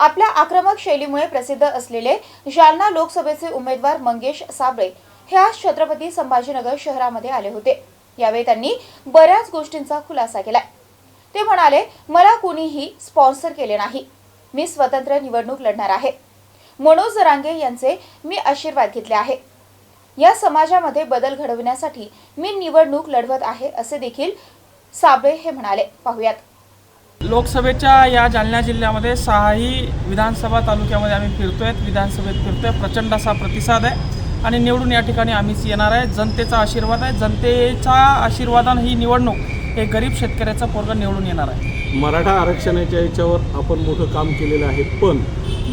आपल्या आक्रमक शैलीमुळे प्रसिद्ध असलेले जालना लोकसभेचे उमेदवार मंगेश साबळे हे आज छत्रपती संभाजीनगर शहरामध्ये आले होते. यावेळी त्यांनी बऱ्याच गोष्टींचा खुलासा केला ते म्हणाले मला कुणीही स्पॉन्सर केले नाही. मी स्वतंत्र निवडणूक लढणार आहे. मनोज रांगे यांचे मी आशीर्वाद घेतले आहे. या समाजामध्ये बदल घडवण्यासाठी मी निवडणूक लढवत आहे असे देखील साबळे हे म्हणाले. पाहुयात. लोकसभेच्या या जालना जिल्ह्यामध्ये सहाही विधानसभा तालुक्यामध्ये आम्ही फिरतोय. विधानसभेत फिरतोय. प्रचंड असा प्रतिसाद आहे. आणि निवडून या ठिकाणी आम्हीच येणार आहे. जनतेचा आशीर्वाद आहे. जनतेचा आशीर्वादानं ही निवडणूक हे गरीब शेतकऱ्याचा पोरगा निवडून येणार आहे. मराठा आरक्षणाच्या याच्यावर आपण मोठं काम केलेलं आहे. पण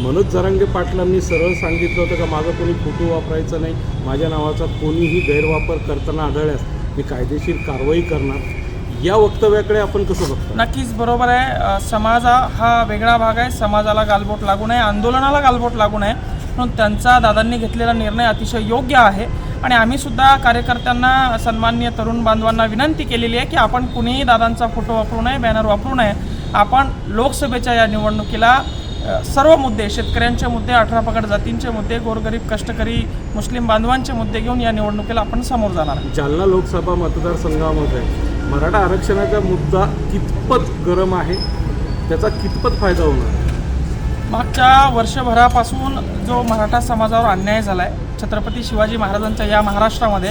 मनोज जरांगे पाटलांनी सरळ सांगितलं होतं का माझं कोणी फोटो वापरायचा नाही. माझ्या नावाचा कोणीही गैरवापर करताना आढळल्यास मी कायदेशीर कारवाई करणार. या वक्तव्याकडे आपण कसं बघतो? नक्कीच बरोबर आहे. समाज हा- वेगळा भाग आहे. समाजाला गालबोट लागू नये आंदोलनाला गालबोट लागू नये. म्हणून त्यांचा दादांनी घेतलेला निर्णय अतिशय योग्य आहे. आणि आम्ही सुद्धा कार्यकर्त्यांना सन्माननीय तरुण बांधवांना विनंती केलेली आहे की आपण कुणीही दादांचा फोटो वापरू नये बॅनर वापरू नये. आपण लोकसभेच्या या निवडणुकीला सर्व मुद्दे शेतकऱ्यांचे मुद्दे अठरा पगड जातींचे मुद्दे गोरगरीब कष्टकरी मुस्लिम बांधवांचे मुद्दे घेऊन या निवडणुकीला आपण समोर जाणार जालना लोकसभा मतदारसंघामध्ये मराठा आरक्षणाचा मुद्दा कितपत गरम आहे त्याचा कितपत फायदा होणार? मागच्या वर्षभरापासून जो मराठा समाजावर अन्याय झाला आहे छत्रपती शिवाजी महाराजांच्या या महाराष्ट्रामध्ये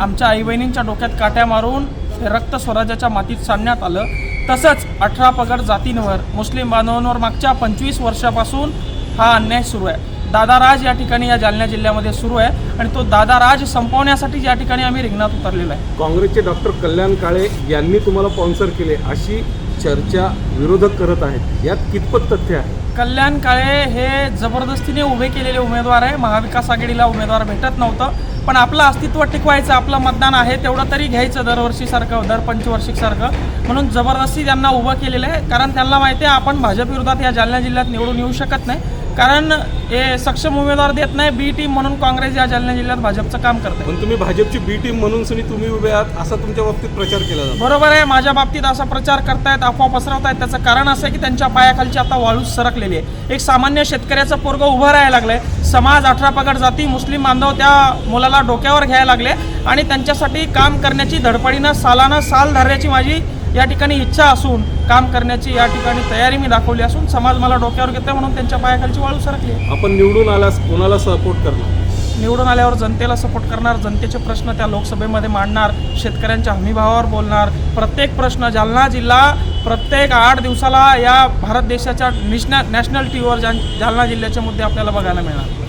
आमच्या आई बहिणींच्या डोक्यात काट्या मारून हे रक्त स्वराज्याच्या मातीत सांडण्यात आलं. तसंच अठरा पगड जातींवर मुस्लिम बांधवांवर मागच्या पंचवीस वर्षापासून हा अन्याय सुरू आहे. दादाराज या ठिकाणी या जालना जिल्ह्यामध्ये सुरू आहे आणि तो दादाराज संपवण्यासाठी या ठिकाणी आम्ही रिंगणात उतरलेलो आहे. काँग्रेसचे डॉक्टर कल्याण काळे यांनी तुम्हाला स्पॉन्सर केले अशी चर्चा विरोधक करत आहेत. यात कितपत तथ्य आहे? कल्याण काळे हे जबरदस्तीने उभे केलेले उमेदवार आहे. महाविकास आघाडीला उमेदवार भेटत नव्हतं. पण आपलं अस्तित्व टिकवायचं आपलं मतदान आहे तेवढं तरी घ्यायचं दरवर्षीसारखं दर पंचवार्षिकसारखं म्हणून जबरदस्ती त्यांना उभं केलेलं आहे. कारण त्यांना माहिती आहे आपण भाजप विरोधात या जालना जिल्ह्यात निवडून येऊ शकत नाही. कारण हे सक्षम उमेदवार देत नाही बी टीम म्हणून काँग्रेस या जालना जिल्ह्यात भाजपचं काम करते पण तुम्ही भाजपची बी टीम म्हणून सुनी तुम्ही उभे आहात असा तुमच्या बाबतीत प्रचार केला जातो. बरोबर आहे माझ्या बाबतीत असा प्रचार करतायत अफवा पसरवतायत त्याचं कारण असं आहे की त्यांच्या पायाखालची आता वाळूच सरकलेली आहे. एक सामान्य शेतकऱ्याचं पोरगं उभं राहायला लागलंय समाज अठरा पगड जाती मुस्लिम बांधव त्या मुलाला डोक्यावर घ्यायला लागले आणि त्यांच्यासाठी काम करण्याची धडपडीनं सालानं साल धरण्याची माझी या ठिकाणी इच्छा असून काम करण्याची या ठिकाणी तयारी मी दाखवली असून समाज मला डोक्यावर घेतोय म्हणून त्यांच्या पायाखालची वाळू सरकली आपण निवडून आलास कोणाला सपोर्ट करणार? निवडून आल्यावर जनतेला सपोर्ट करणार जनतेचे प्रश्न त्या लोकसभेमध्ये मांडणार शेतकऱ्यांच्या हमीभावावर बोलणार. प्रत्येक प्रश्न जालना जिल्हा प्रत्येक आठ दिवसाला या भारत देशाच्या नॅशनल नॅशनल टी व्हीवर जालना जिल्ह्याचे मुद्दे आपल्याला बघायला मिळणार.